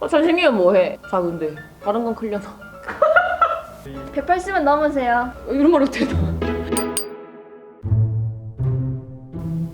어, 잘생기면 뭐해? 작은데 다른 건 클려나 180은 넘으세요. 어, 이런 말 어떻게 해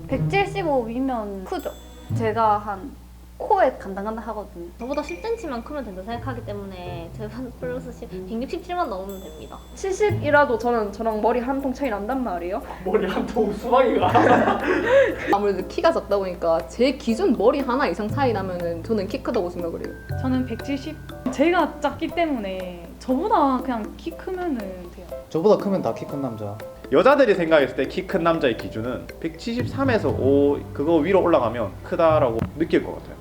175이면 크죠? 제가 한 코에 간당간당 하거든요. 저보다 10cm만 크면 된다 생각하기 때문에 제반 플러스 10, 167만 넘으면 됩니다. 70이라도 저는 저랑 머리 한 통 차이 난단 말이에요. 머리 한통 수박이가. 아무래도 키가 작다 보니까 제 기준 머리 하나 이상 차이 나면은 저는 키 크다고 생각을 해요 저는 170. 제가 작기 때문에 저보다 그냥 키 크면은 돼요. 저보다 크면 다 키 큰 남자. 여자들이 생각했을 때 키 큰 남자의 기준은 173에서 5 그거 위로 올라가면 크다라고 느낄 것 같아요.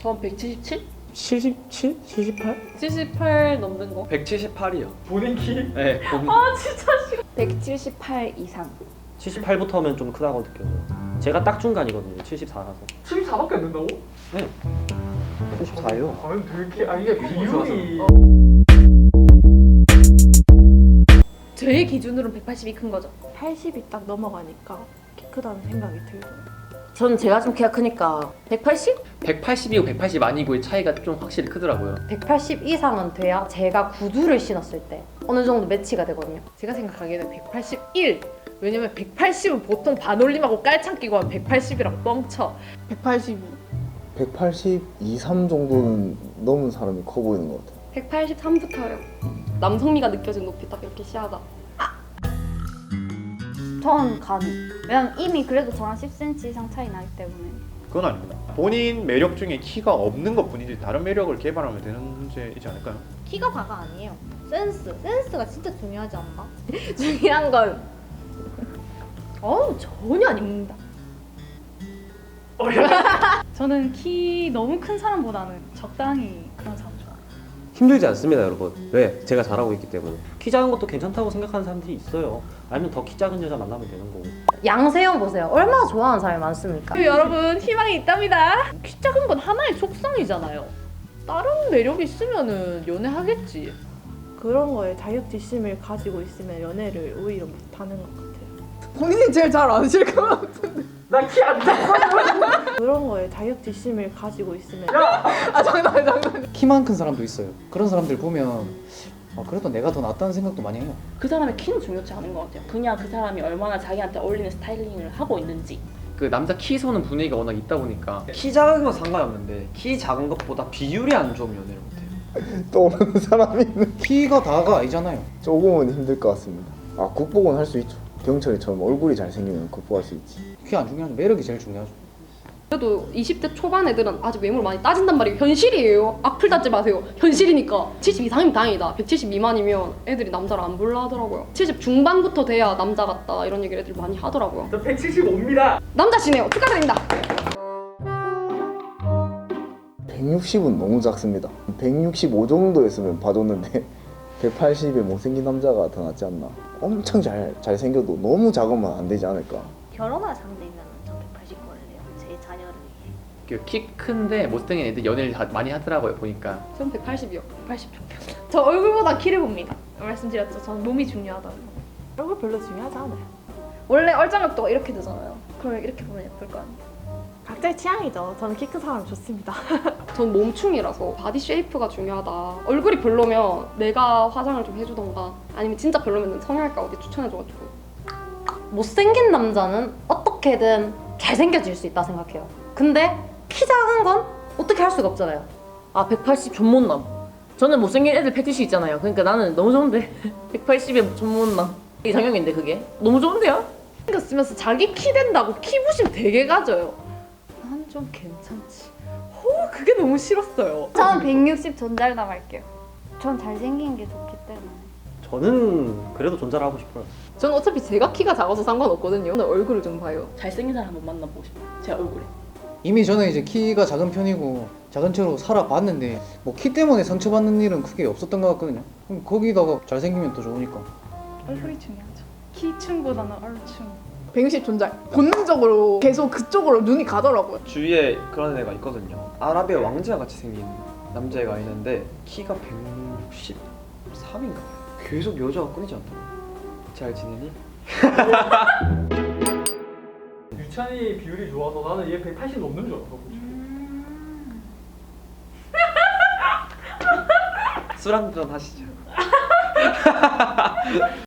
전 177? 77? 78? 78 넘는 거 178이요. 본인 키? 네. 본... 178 이상. 78부터면 좀 크다고 느껴져요. 제가 딱 중간이거든요. 74라서. 74밖에 안 된다고? 74예요. 아 되게 아 이게 비율이 제 기준으로는 180이 큰 거죠. 80이 딱 넘어가니까 키 크다는 생각이 들고 전 제가 좀 키가 크니까 180? 180이고 180 아니고의 차이가 좀 확실히 크더라고요. 180 이상은 돼야 제가 구두를 신었을 때 어느 정도 매치가 되거든요. 제가 생각하기에는 181. 왜냐면 180은 보통 반올림하고 깔창 끼고 하면 180이랑 뻥쳐. 182 182, 3 정도는 넘은 사람이 커 보이는 것 같아요. 183부터요 남성미가 느껴진 높이 딱 이렇게 시야가 전 가능. 왜냐면 이미 그래도 저랑 10cm 이상 차이 나기 때문에. 그건 아닙니다. 본인 매력 중에 키가 없는 것 뿐이지 다른 매력을 개발하면 되는 문제이지 않을까요? 키가 다가 아니에요. 센스. 센스가 진짜 중요하지 않나? 중요한 건 어우 전혀 아닙니다. 저는 키 너무 큰 사람보다는 적당히 그런 사람. 힘들지 않습니다, 여러분. 왜? 제가 잘하고 있기 때문에. 키 작은 것도 괜찮다고 생각하는 사람들이 있어요. 아니면 더 키 작은 여자 만나면 되는 거고. 양세형 보세요. 얼마나 좋아하는 사람이 많습니까? 여러분 희망이 있답니다. 키 작은 건 하나의 속성이잖아요. 다른 매력이 있으면은 연애하겠지. 그런 거에 자격지심을 가지고 있으면 연애를 오히려 못하는 것 같아요 본인이 제일 잘 아실 것 같아. 나 키 안 작아. 그런 거에 자격지심을 가지고 있으면 아 장난 장난. 키만 큰 사람도 있어요. 그런 사람들 보면 아, 그래도 내가 더 낫다는 생각도 많이 해요. 그 사람의 키는 중요치 않은 것 같아요. 그냥 그 사람이 얼마나 자기한테 어울리는 스타일링을 하고 있는지. 그 남자 키 소는 분위기가 워낙 있다 보니까 키 작은 건 상관없는데 키 작은 것보다 비율이 안 좋으면 연애를 못해요. 떠오르는 사람이 있는 키가 다가 아니잖아요. 조금은 힘들 것 같습니다. 아 국보건 할수 있죠. 경철이처럼 얼굴이 잘생기면 국보할 수 있지. 키안 중요하죠. 매력이 제일 중요하죠. 그래도 20대 초반 애들은 아직 외모를 많이 따진단 말이에요 현실이에요 악플 따지 마세요 현실이니까 70 이상이면 다행이다 170 미만이면 애들이 남자를 안 볼라 하더라고요 70 중반부터 돼야 남자 같다 이런 얘기를 애들이 많이 하더라고요 저 175입니다. 남자시네요 축하드립니다 160은 너무 작습니다. 165 정도였으면 봐줬는데 180에 못생긴 남자가 더 낫지 않나. 엄청 잘 잘생겨도 너무 작으면 안 되지 않을까. 결혼할 상대면 전 180거래요. 제 자녀를 위해. 그키 큰데 못생긴 애들 연애를 다 많이 하더라고요 보니까. 전 180이요 80 저 얼굴보다 키를 봅니다. 말씀드렸죠. 저는 몸이 중요하다는 거. 얼굴 별로 중요하지 않아요 원래 얼짱각도가 이렇게 되잖아요. 그러면 이렇게 보면 예쁠 거 아니에요. 각자의 취향이죠 저는 키 큰 사람 좋습니다 전 몸충이라서 바디 쉐이프가 중요하다 얼굴이 별로면 내가 화장을 좀 해주던가 아니면 진짜 별로면 성형외과 어디 추천해줘가지고 못생긴 남자는 어떻게든 잘생겨질 수 있다 생각해요. 근데 키 작은 건 어떻게 할 수가 없잖아요. 아 180 존못남 저는 못생긴 애들 패티시 있잖아요 그러니까 나는 너무 좋은데 180에 존못남 이상형인데 그게 너무 좋은데요? 쓰면서 자기 키 된다고 키 부심 되게 가져요. 난 좀 괜찮지. 호 그게 너무 싫었어요. 저는 160 존잘남 할게요. 전 잘생긴 게 좋기 때문에. 저는 그래도 존재를 하고 싶어요. 저는 어차피 제가 키가 작아서 상관없거든요 저는 얼굴을 좀 봐요 잘생긴 사람 한번 만나보고 싶어요. 제 얼굴에. 이미 저는 이제 키가 작은 편이고 작은 채로 살아봤는데 뭐 키 때문에 상처받는 일은 크게 없었던 것 같거든요. 그럼 거기다가 잘생기면 더 좋으니까. 얼굴이 중요하죠. 키층보다는 얼충. 160 존잘. 본능적으로 계속 그쪽으로 눈이 가더라고요. 주위에 그런 애가 있거든요. 아라비아 왕자 같이 생긴 남자애가 있는데 키가 163인가? 계속 여자가 끊이지 않더라. 잘 지내니? 유찬이 비율이 좋아서 나는 얘 180 넘는 줄 알았어. 음. 술한 잔 하시죠.